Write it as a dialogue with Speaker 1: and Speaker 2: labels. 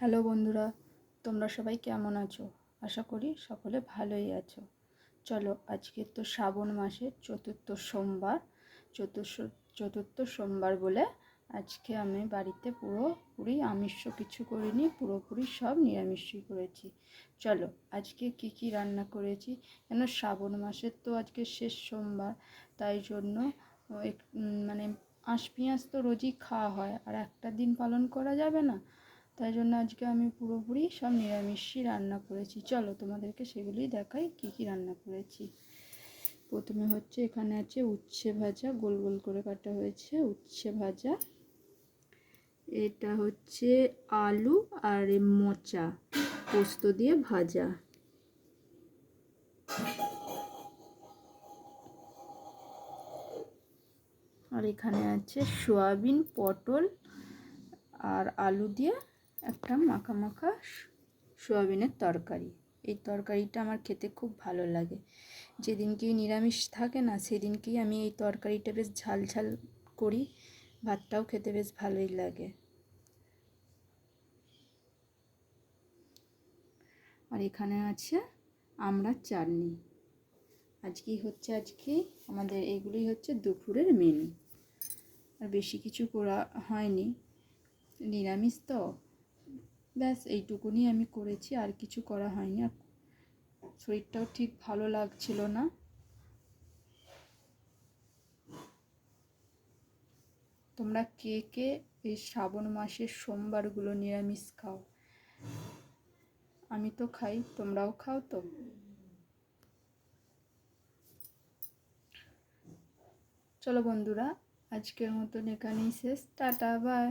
Speaker 1: Hello বন্ধুরা, তোমরা সবাই কেমন আছো? আশা করি সকলে ভালোই আছো। চলো, আজকে তো শ্রাবণ মাসের চতুর্থ সোমবার। চতুর্থ চতুর্থ সোমবার বলে আজকে আমি বাড়িতে পুরোপুরি আমিষ কিছু করিনি, পুরোপুরি সব নিরামিষই করেছি। চলো, আজকে কি কি রান্না করেছি? কেন শ্রাবণ মাসের তো আজকে শেষ সোমবার, তাই জন্য মানে আঁশ পেঁয়াজ তো রোজই খাওয়া হয়, আর একটা দিন পালন করা যাবে না? তাই জন্য আজকে আমি পুরোপুরি সব নিরামিষই রান্না করেছি। চলো তোমাদেরকে সেগুলি দেখাই কি কি রান্না করেছি। প্রথমে হচ্ছে এখানে আছে উচ্ছে ভাজা, গোল গোল করে কাটা হয়েছে উচ্ছে ভাজা। এটা হচ্ছে আলু আর মোচা পোস্ত দিয়ে ভাজা। আর এখানে আছে সয়াবিন, পটল আর আলু দিয়ে একটা মাখা মাখা সয়াবিনের তরকারি। এই তরকারিটা আমার খেতে খুব ভালো লাগে। যেদিনকেই নিরামিষ থাকে না সেদিনকেই আমি এই তরকারিটা বেশ ঝাল ঝাল করি, ভাতটাও খেতে বেশ ভালোই লাগে। আর এখানে আছে আমরা চাটনি। আজকেই হচ্ছে আজকে আমাদের এগুলোই হচ্ছে দুপুরের মেনু আর বেশি কিছু করা হয়নি। নিরামিষ তো। ব্যাস, এইটুকুনি আমি করেছি, আর কিছু করা হয়নি। আর শরীরটাও ঠিক ভালো লাগছিল না। তোমরা কে কে এই শ্রাবণ মাসের সোমবারগুলো নিরামিষ খাও? আমি তো খাই, তোমরাও খাও তো? চলো বন্ধুরা, আজকের মতন এখানেই শেষ। Tata bye